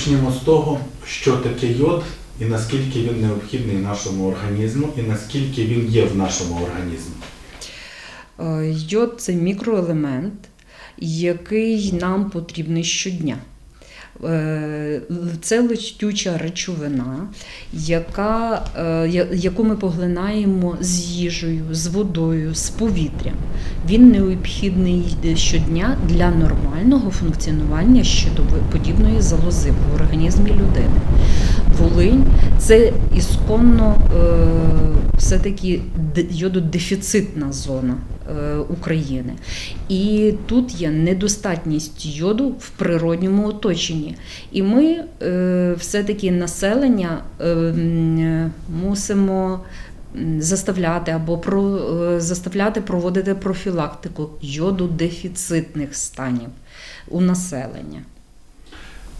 почнемо з того, що таке йод і наскільки він необхідний нашому організму, і наскільки він є в нашому організмі. Е, Йод це мікроелемент, який нам потрібний щодня. Е, Це летюча речовина, яка, е, яку ми поглинаємо з їжею, з водою, з повітрям. Він необхідний щодня для нормального функціонування щитоподібної залози в організмі людини. Волинь це ісконно е, все-таки йододефіцитна зона е, України. І тут є недостатність йоду в природньому оточенні. І ми е, все-таки населення мусимо заставляти або про, заставляти проводити профілактику йододефіцитних станів у населення.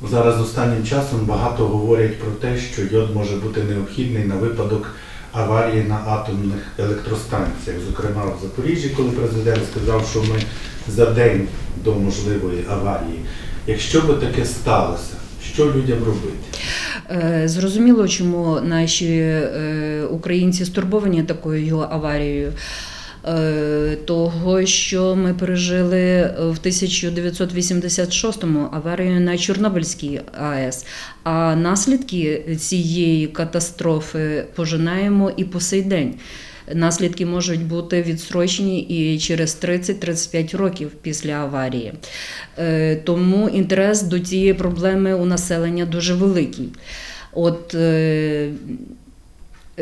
Зараз останнім часом багато говорять про те, що йод може бути необхідний на випадок аварії на атомних електростанціях. Зокрема, в Запоріжжі, коли президент сказав, що ми за день до можливої аварії. Якщо би таке сталося, що людям робити? Е, Зрозуміло, чому наші е, українці стурбовані такою аварією. Е, Того, що ми пережили в 1986-му аварію на Чорнобильській АЕС. А наслідки цієї катастрофи пожинаємо і по сей день. Наслідки можуть бути відстрочені і через 30-35 років після аварії. Е, Тому інтерес до цієї проблеми у населення дуже великий. От е,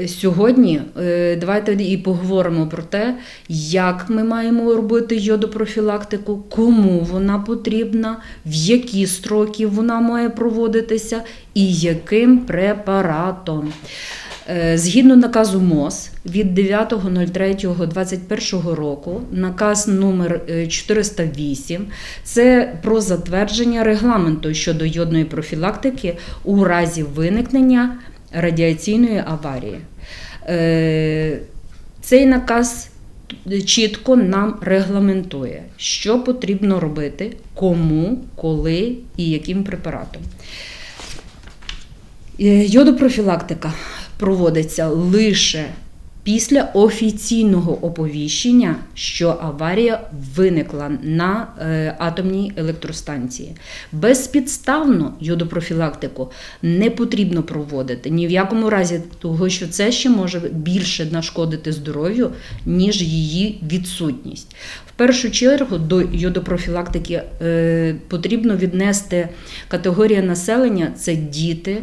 сьогодні е, давайте і поговоримо про те, як ми маємо робити йодопрофілактику, кому вона потрібна, в які строки вона має проводитися і яким препаратом. Е, Згідно наказу МОЗ від 9.03.2021 року, наказ номер е, 408, це про затвердження регламенту щодо йодної профілактики у разі виникнення радіаційної аварії. Е, Цей наказ чітко нам регламентує, що потрібно робити, кому, коли і яким препаратом. Е, Йодопрофілактика проводиться лише після офіційного оповіщення, що аварія виникла на е, атомній електростанції. Безпідставно йодопрофілактику не потрібно проводити ні в якому разі, того що це ще може більше нашкодити здоров'ю, ніж її відсутність. В першу чергу до йодопрофілактики е, потрібно віднести категорія населення це діти,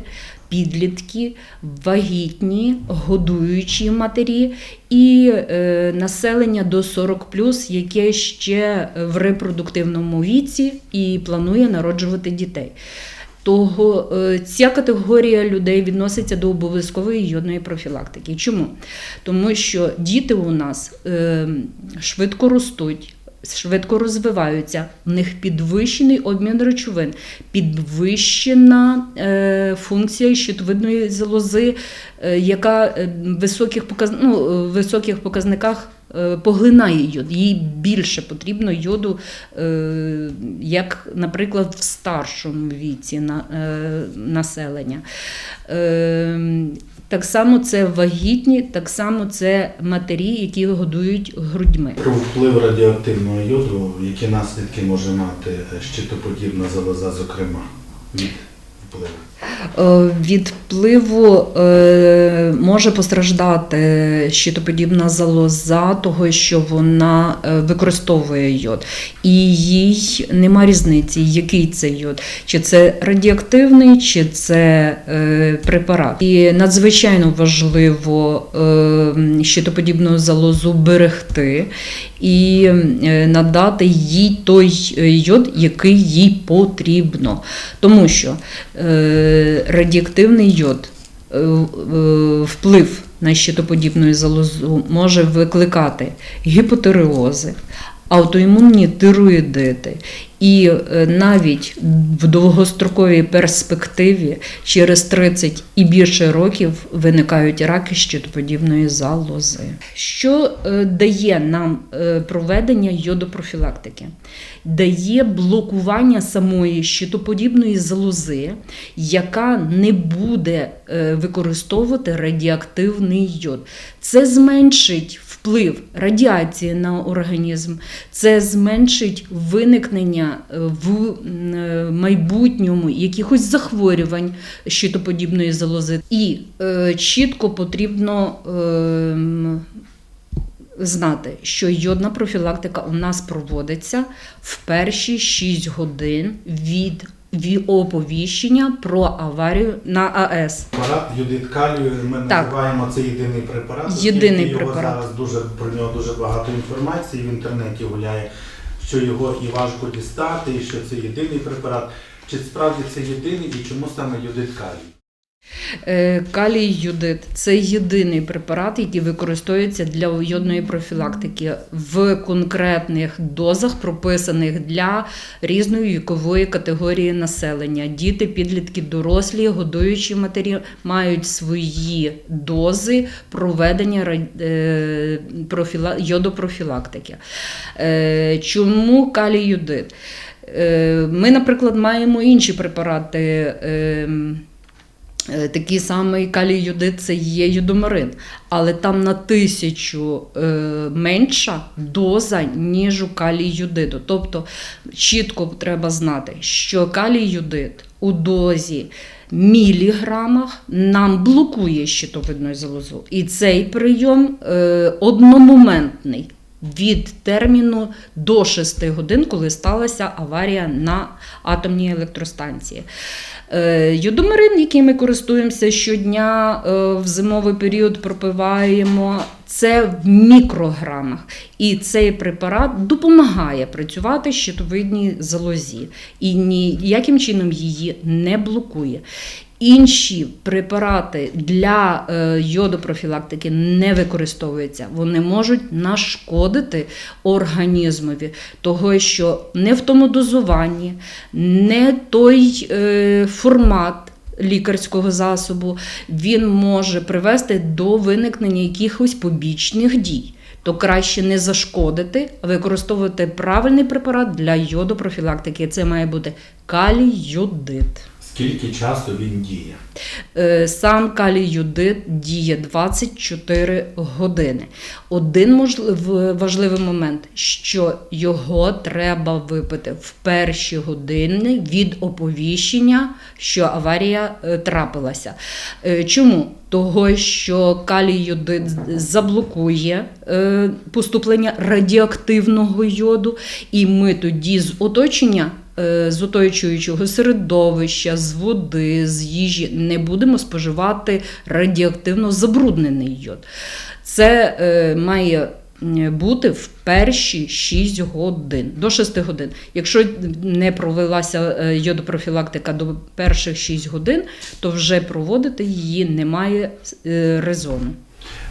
підлітки, вагітні, годуючі матері і е, населення до 40 яке ще в репродуктивному віці і планує народжувати дітей. Того е, ця категорія людей відноситься до обов'язкової йодної профілактики. Чому? Тому що діти у нас е, швидко ростуть. Швидко розвиваються, в них підвищений обмін речовин, підвищена е, функція щитовидної залози, е, яка е, в високих, показ... ну, е, високих показниках е, поглинає йод. Їй більше потрібно йоду, е, як, наприклад, в старшому віці на, е, населення. Так само це вагітні, так само це матері, які годують грудьми. Про вплив радіоактивного йоду, які наслідки може мати щитоподібна залоза, зокрема, від впливу? Е, Від впливу е, може постраждати щитоподібна залоза, того що вона е, використовує йод, і їй нема різниці, який це йод, чи це радіоактивний, чи це препарат. І надзвичайно важливо щитоподібну залозу берегти і надати їй той йод, який їй потрібно. Тому що радіоактивний йод. Е, е, вплив на щитоподібну залозу може викликати гіпотереози, аутоімунні тироїдити І е, навіть в довгостроковій перспективі через 30 і більше років виникають раки щитоподібної залози. Що е, дає нам е, проведення йодопрофілактики? Дає блокування самої щитоподібної залози, яка не буде використовувати радіоактивний йод. Це зменшить вплив радіації на організм, це зменшить виникнення е, в е, майбутньому якихось захворювань щитоподібної залози. І е, чітко потрібно. Е, Знати, що йодна профілактика у нас проводиться в перші 6 годин від, від оповіщення про аварію на АЕС. Препарат юдит калію, ми Так. називаємо це єдиний препарат. Єдиний його препарат. Зараз дуже про нього дуже багато інформації в інтернеті гуляє, що його і важко дістати, і що це єдиний препарат. Чи справді це єдиний і чому саме юдит калій? Е, юдит це єдиний препарат, який використовується для йодної профілактики в конкретних дозах, прописаних для різної вікової категорії населення. Діти, підлітки, дорослі, годуючі матері мають свої дози проведення е, профіла- йодопрофілактики. Е, Чому калій юдит? Ми, наприклад, маємо інші препарати. Е, Такий самий калій це є юдомарин, але там на тисячу е, менша доза, ніж у калій. Тобто чітко треба знати, що калій у дозі міліграмах нам блокує щитовидну залозу. І цей прийом е, одномоментний. Від терміну до 6 годин, коли сталася аварія на атомній електростанції. Е, Йодомерин, який ми користуємося щодня е, в зимовий період, пропиваємо. Це в мікрограмах, і цей препарат допомагає працювати щитовидній залозі і ніяким чином її не блокує. Інші препарати для е, йодопрофілактики не використовуються. Вони можуть нашкодити організмові, того що не в тому дозуванні, не той е, формат. Лікарського засобу він може привести до виникнення якихось побічних дій. То краще не зашкодити, а використовувати правильний препарат для йодопрофілактики. Це має бути калій йодит. Скільки часу він діє? Е, Сам калій-юдит діє 24 години. Один можлив, важливий момент, що його треба випити в перші години від оповіщення, що аварія е, трапилася. Е, Чому? Того, що калій-юдит заблокує поступлення радіоактивного йоду, і ми тоді з оточення з оточуючого середовища, з води, з їжі не будемо споживати радіоактивно забруднений йод. Це е, має бути в перші 6 годин до 6 годин. Якщо не провелася е, йодопрофілактика до перших 6 годин, то вже проводити її немає е, резону.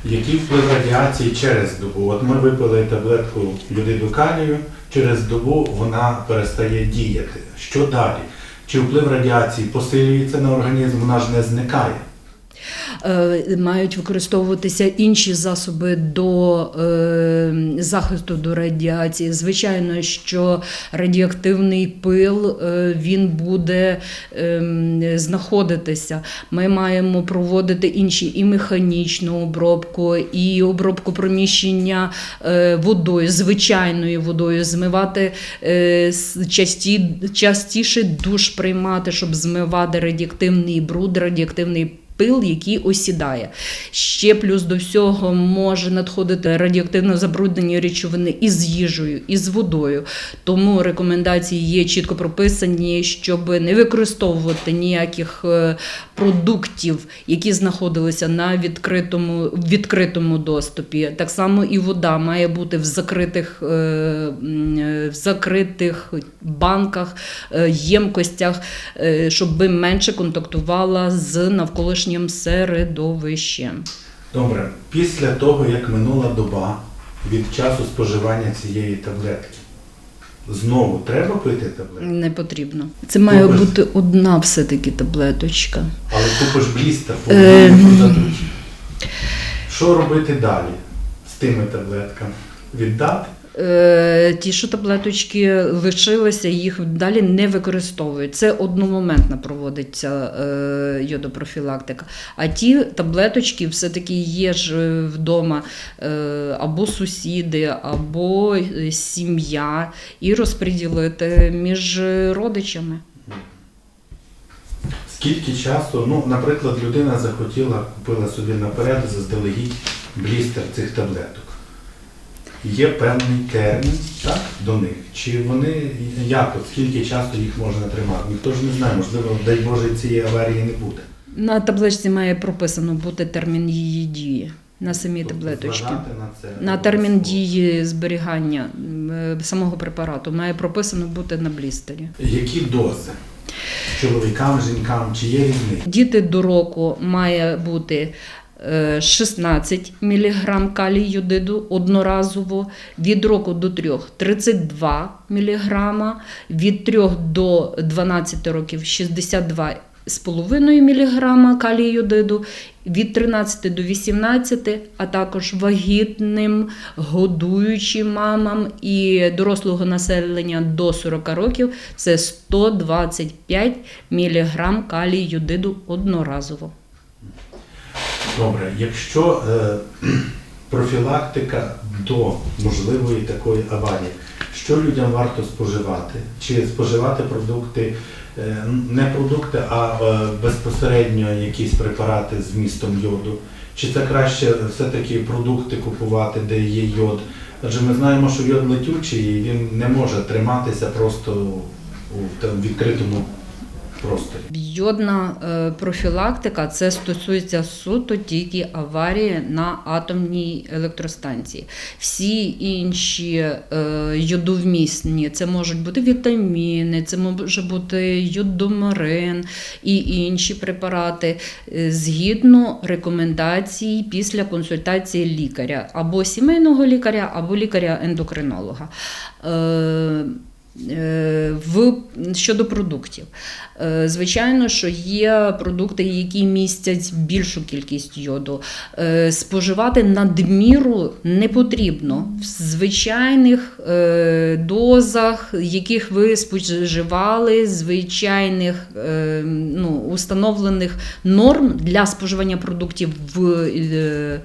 Який вплив радіації через добу? От ми випили таблетку юдиду калію, через добу вона перестає діяти. Що далі? Чи вплив радіації посилюється на організм, вона ж не зникає? Е, мають використовуватися інші засоби до е, захисту до радіації. Звичайно, що радіоактивний пил е, він буде е, знаходитися. Ми маємо проводити інші і механічну обробку, і обробку проміщення е, водою, звичайною водою, змивати часті, частіше душ приймати, щоб змивати радіоактивний бруд, радіоактивний пил, який осідає. Ще плюс до всього може надходити радіоактивно забруднені речовини із їжею, із водою. Тому рекомендації є чітко прописані, щоб не використовувати ніяких е, продуктів, які знаходилися на відкритому, відкритому доступі. Так само і вода має бути в закритих, е, е, в закритих банках, ємкостях, щоб менше контактувала з навколишнім середовищем. Добре, після того, як минула доба від часу споживання цієї таблетки, знову треба пити таблетки, Не потрібно. Це має Добре. бути одна все-таки таблеточка. але купиш блістер, Е, подадуть. Що робити далі з тими таблетками? Віддати? Е, ті, що таблеточки лишилися, їх далі не використовують. Це одномоментно проводиться е, йодопрофілактика. А ті таблеточки все-таки є ж вдома е, або сусіди, або сім'я, і розподілити між родичами. Скільки часу, ну, наприклад, людина захотіла, купила собі наперед заздалегідь блістер цих таблеток. Є певний термін так, до них. Чи вони як, от, скільки часу їх можна тримати? Ніхто ж не знає, можливо, дай Боже, цієї аварії не буде. На таблетці має прописано бути термін її дії на самій Тобто таблеточці. на це На термін дії зберігання е, самого препарату має прописано бути на блістері. Які дози? Чоловікам, жінкам, чи є різниця? Діти до року має бути 16 мг калій йодиду одноразово, від року до 3 – 32 мг, від 3 до 12 років 62 з половиною мг калію йодиду, від 13 до 18, а також вагітним, годуючим мамам і дорослого населення до 40 років це 125 мг калію йодиду одноразово. Добре, якщо е, профілактика до можливої такої аварії, що людям варто споживати? Чи споживати продукти, е, не продукти, а е, безпосередньо якісь препарати з містом йоду? Чи це краще все-таки продукти купувати, де є йод? Адже ми знаємо, що йод летючий і він не може триматися просто у там, відкритому просторі. Йодна е, профілактика це стосується суто тільки аварії на атомній електростанції. Всі інші е, йодовмісні, це можуть бути вітаміни, це може бути йодомарин і інші препарати е, згідно рекомендацій після консультації лікаря або сімейного лікаря, або лікаря-ендокринолога. Е, В щодо продуктів, Е, звичайно, що є продукти, які містять більшу кількість йоду. Е, Споживати надміру не потрібно в звичайних дозах, яких ви споживали, звичайних ну, установлених норм для споживання продуктів в.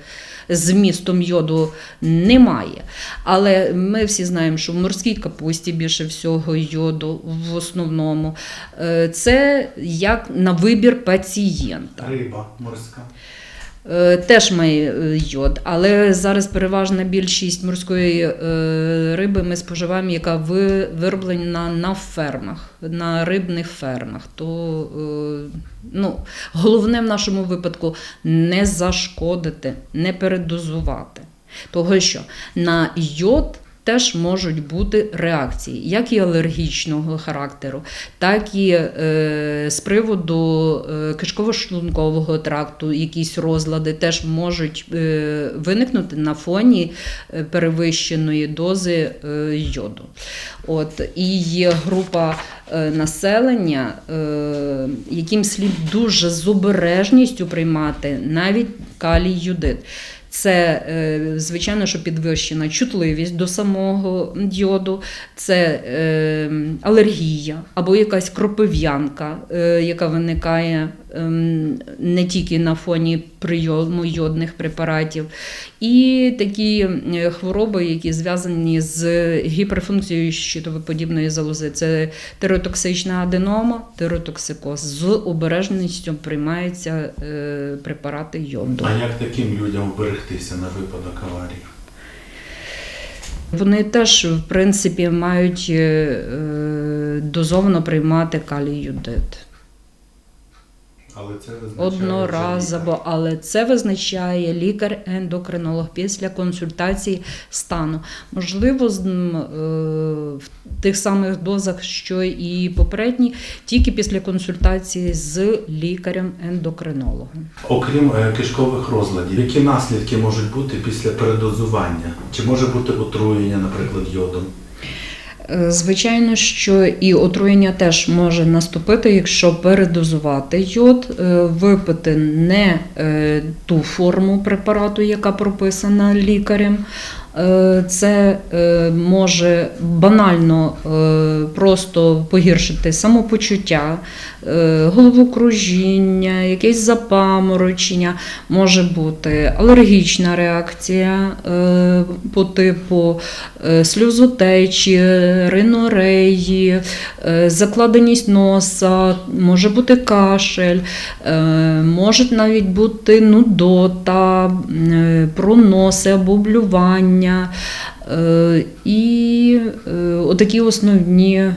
З вмістом йоду немає. Але ми всі знаємо, що в морській капусті більше всього йоду в основному. Е, Це як на вибір пацієнта. Риба морська. Е, Теж має е, йод, але зараз переважна більшість морської е, риби ми споживаємо, яка ви- вироблена на фермах, на рибних фермах. То ну, головне в нашому випадку не зашкодити, не передозувати. Того що на йод теж можуть бути реакції, як і алергічного характеру, так і е, з приводу е, кишково-шлункового тракту, якісь розлади теж можуть е, виникнути на фоні е, перевищеної дози е, йоду. От, і є група е, населення, е, яким слід дуже з обережністю приймати навіть калій юдит. Це, е, звичайно, що підвищена чутливість до самого йоду, це е, алергія або якась кропив'янка, е, яка виникає не тільки на фоні прийому йодних препаратів, і такі е, хвороби, які зв'язані з гіперфункцією щитовиподібної залози. Це тиреотоксична аденома, тиреотоксикоз. З обережністю приймаються е, препарати йоду. А як таким людям вберегтися на випадок аварії? Вони теж, в принципі, мають е, е, приймати калій юдит. Але це визначає Одноразово, але це визначає лікар-ендокринолог після консультації стану. Можливо, е, в тих самих дозах, що і попередні, тільки після консультації з лікарем-ендокринологом. Окрім е, кишкових розладів, які наслідки можуть бути після передозування? Чи може бути отруєння, наприклад, йодом? Е, Звичайно, що і отруєння теж може наступити, якщо передозувати йод, е, випити не е, ту форму препарату, яка прописана лікарем. Е, Це е, може банально е, просто погіршити самопочуття, головокружіння, якесь запаморочення, може бути алергічна реакція по типу сльозотечі, ринореї, закладеність носа, може бути кашель, може навіть бути нудота, проноси, обублювання. Е, І е, отакі основні. е,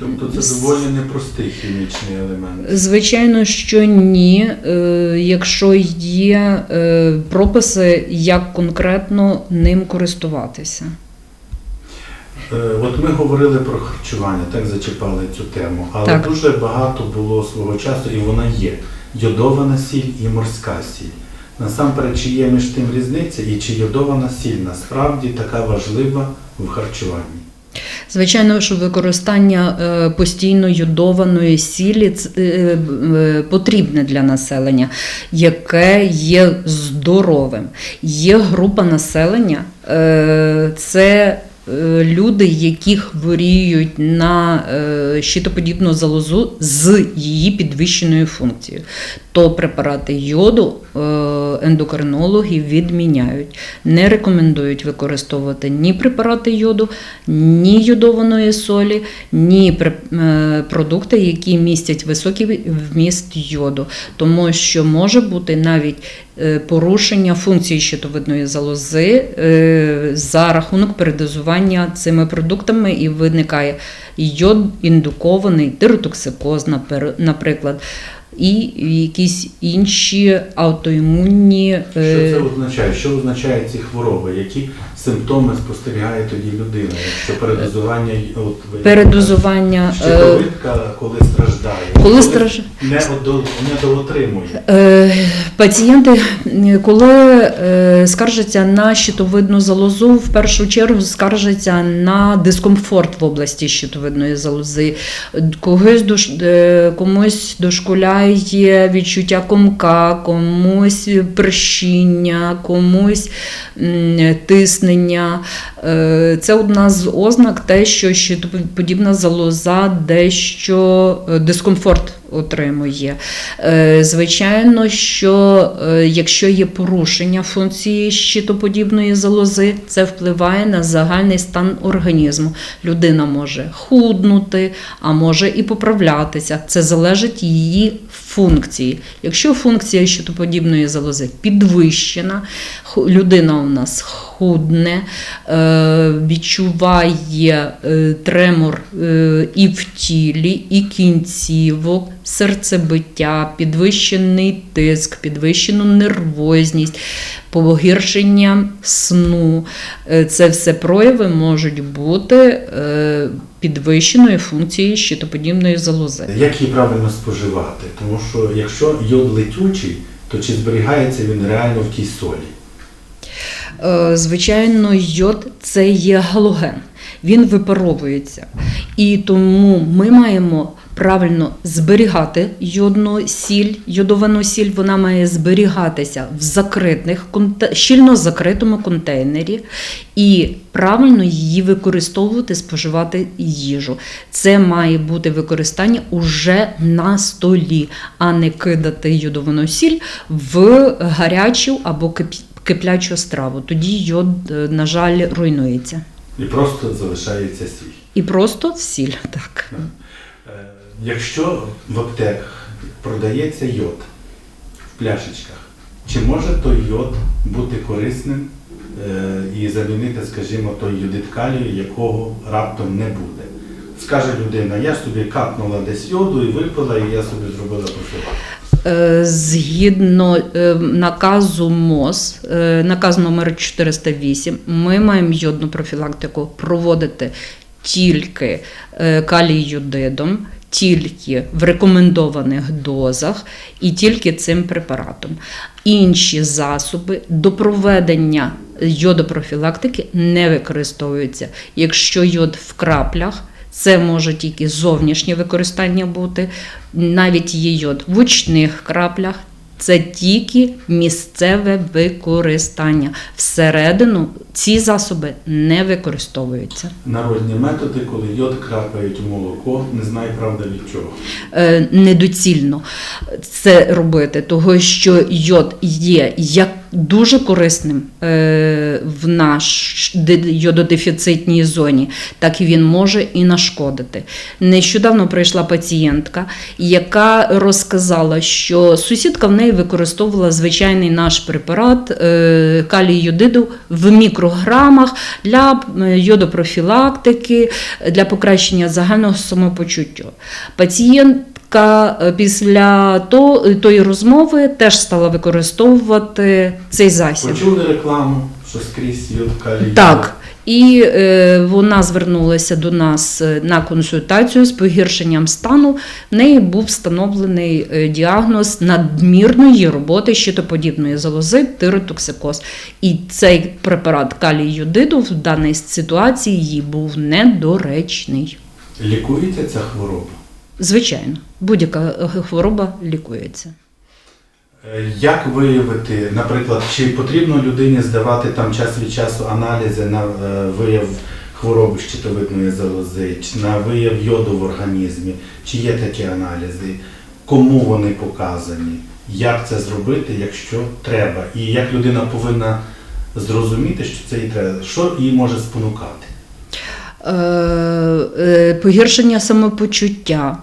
Тобто це доволі непростий хімічний елемент. Звичайно, що ні, якщо є прописи, як конкретно ним користуватися. От ми говорили про харчування, так зачіпали цю тему, але Так. дуже багато було свого часу, і вона є. Йодована сіль і морська сіль. Насамперед, чи є між тим різниця, і чи йодована сіль насправді така важлива в харчуванні? Звичайно, що використання е, постійно йодованої сілі е, е, потрібне для населення, яке є здоровим. Є група населення, це люди, які хворіють на е, щитоподібну залозу з її підвищеною функцією. То препарати йоду е, ендокринологи відміняють. Не рекомендують використовувати ні препарати йоду, ні йодованої солі, ні е, продукти, які містять високий вміст йоду, тому що може бути навіть е, порушення функції щитовидної залози е, за рахунок передозування цими продуктами, і виникає йод індукований тиротоксикоз, наприклад. І якісь інші аутоімунні Що е, це означає? Що означає ці хвороби? Які симптоми спостерігає тоді людина? Якщо передозування, от передозування. е, щитовидка, коли страждає, Коли страж- не, не доотримує. Е, Пацієнти, е, коли е, скаржаться на щитовидну залозу, в першу чергу скаржаться на дискомфорт в області щитовидної залози. Когось дош- е, комусь дошкуляє відчуття комка, комусь прищіння, комусь м, тиснення. Е, Це одна з ознак, те, що щитоподібна залоза дещо е, дискомфорт отримує. Е, Звичайно, що якщо є порушення функції щитоподібної залози, це впливає на загальний стан організму. Людина може худнути, а може і поправлятися. Це залежить її функції. Якщо функція щитоподібної залози підвищена, людина у нас худне, е, відчуває е, тремор е, і в тілі, і кінцівок, серцебиття, підвищений тиск, підвищену нервозність, погіршення сну. Це все прояви можуть бути підвищеної функції щитоподібної залози. Як її правильно споживати? Тому що якщо йод летючий, то чи зберігається він реально в тій солі? Е, Звичайно, йод це є галоген. Він випаровується. І тому ми маємо правильно зберігати йодну сіль. Йодовану сіль вона має зберігатися в закритих, щільно закритому контейнері і правильно її використовувати, споживати їжу. Це має бути використання уже на столі, а не кидати йодовану сіль в гарячу або кип- киплячу страву. Тоді йод, е, на жаль, руйнується. І просто залишається сіль. І просто сіль, так. Якщо в аптеках продається йод в пляшечках, чи може той йод бути корисним е, і замінити, скажімо, той йодит калію, якого раптом не буде? Скаже людина, я собі капнула десь йоду і випила, і я собі зробила профілактику. Е, Згідно е, наказу МОЗ, наказ номер 408, ми маємо йодну профілактику проводити тільки калій-йодидом, тільки в рекомендованих дозах і тільки цим препаратом. Інші засоби до проведення йодопрофілактики не використовуються. Якщо йод в краплях, це може тільки зовнішнє використання бути, навіть є йод в очних краплях. Це тільки місцеве використання. Всередину ці засоби не використовуються. Народні методи, коли йод крапають у молоко, не знаю, правда від чого. Е, недоцільно це робити, того що йод є як дуже корисним е, в наш йододефіцитній зоні, так і він може і нашкодити. Нещодавно прийшла пацієнтка, яка розказала, що сусідка в неї використовувала звичайний наш препарат е, калій йодиду в мікрограмах для е, йодопрофілактики, для покращення загального самопочуття. Пацієнтка е, після то- тої розмови теж стала використовувати цей засіб. Почули рекламу, що скрізь йод калій. Так. І е, вона звернулася до нас е, на консультацію з погіршенням стану. В неї був встановлений е, діагноз надмірної роботи щитоподібної залози тиротоксикоз. І цей препарат калій йодиду в даній ситуації їй був недоречний. Лікується ця хвороба? Звичайно, будь-яка хвороба лікується. Е, Як виявити, наприклад, чи потрібно людині здавати там час від часу аналізи на е, вияв хвороби щитовидної залози, чи на вияв йоду в організмі, чи є такі аналізи, кому вони показані, як це зробити, якщо треба, і як людина повинна зрозуміти, що це їй треба, що її може спонукати. Е, погіршення самопочуття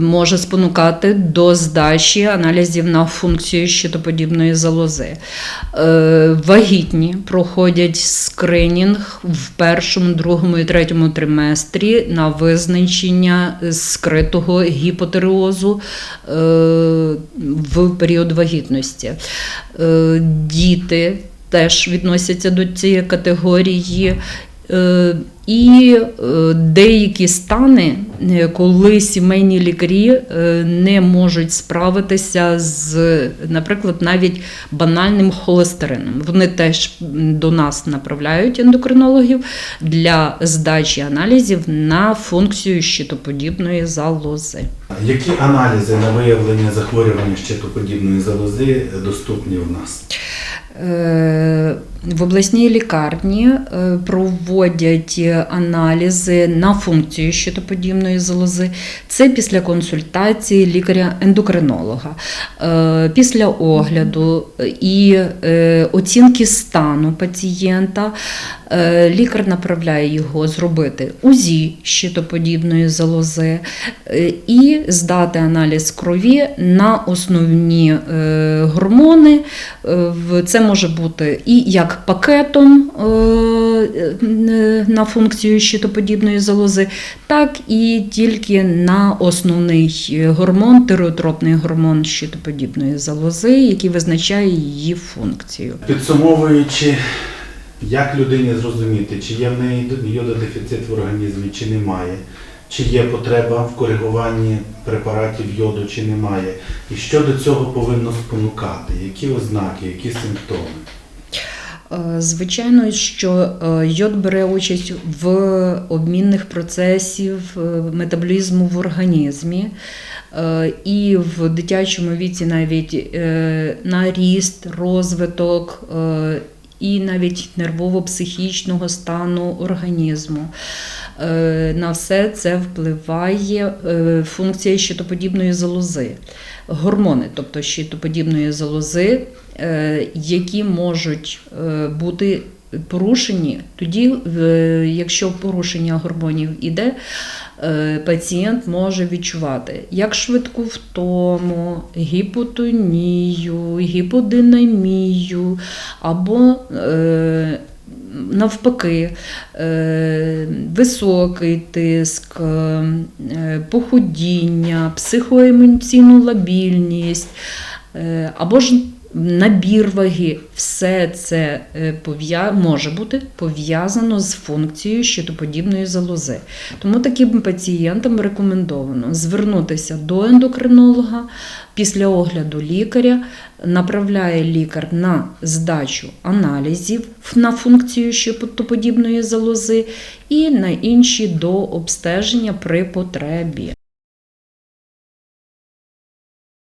може спонукати до здачі аналізів на функцію щитоподібної залози. Е, Вагітні проходять скринінг в першому, другому і третьому триместрі на визначення скритого гіпотереозу е, в період вагітності. Е, Діти теж відносяться до цієї категорії. Е, І е, деякі стани, е, коли сімейні лікарі не можуть справитися з, наприклад, навіть банальним холестерином. Вони теж до нас направляють ендокринологів для здачі аналізів на функцію щитоподібної залози. Які аналізи на виявлення захворювання щитоподібної залози доступні в нас? Е, В обласній лікарні е, проводять аналізи на функцію щитоподібної залози. Це після консультації лікаря-ендокринолога, Е, після огляду і е, оцінки стану пацієнта. е, Лікар направляє його зробити УЗІ щитоподібної залози е, і здати аналіз крові на основні е, гормони. Е, Це може бути і як пакетом е, е, на функцію щитоподібної залози, так і тільки на основний гормон, тиреотропний гормон щитоподібної залози, який визначає її функцію. Підсумовуючи, як людині зрозуміти, чи є в неї йододефіцит в організмі, чи немає, чи є потреба в коригуванні препаратів йоду, чи немає, і що до цього повинно спонукати, які ознаки, які симптоми. Е, Звичайно, що е, йод бере участь в обмінних процесів е, метаболізму в організмі. І в дитячому віці навіть на ріст, розвиток і навіть нервово-психічного стану організму. На все це впливає функція щитоподібної залози. Гормони, тобто щитоподібної залози, які можуть е, бути порушені, тоді, е, якщо порушення гормонів іде, е, пацієнт може відчувати як швидку втому, гіпотонію, гіподинамію або е, навпаки, е, високий тиск, е, похудіння, психоемоційну лабільність, е, або ж набір ваги, все це е, може бути пов'язано з функцією щитоподібної залози. Тому таким пацієнтам рекомендовано звернутися до ендокринолога після огляду лікаря. Направляє лікар на здачу аналізів на функцію щитоподібної залози і на інші до обстеження при потребі.